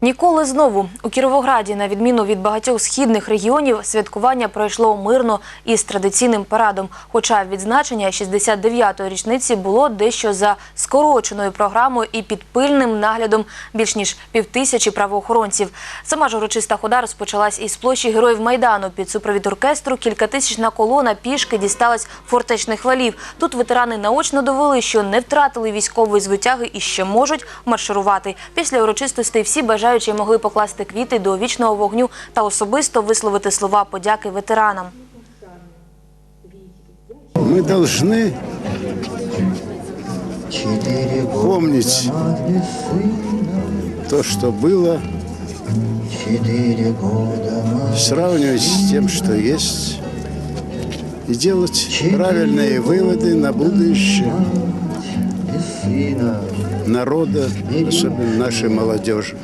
Ніколи знову у Кіровограді, на відміну від багатьох східних регіонів, святкування пройшло мирно і з традиційним парадом. Хоча відзначення 69-ї річниці було дещо за скороченою програмою і під пильним наглядом більш ніж півтисячі правоохоронців. Сама ж урочиста хода розпочалась із площі Героїв Майдану. Під супровід оркестру кількатисячна колона пішки дісталась фортечних валів. Тут ветерани наочно довели, що не втратили військової звитяги і ще можуть марширувати. Після урочистостей всі бажаючі могли покласти квіти до вічного вогню та особисто висловити слова подяки ветеранам. Мы должны Четыре года помнить без сына, то, что было, четыре года мать сравнивать с тем, что есть, и делать правильные выводы на будущее без сына, народа, особенно нашей молодежи.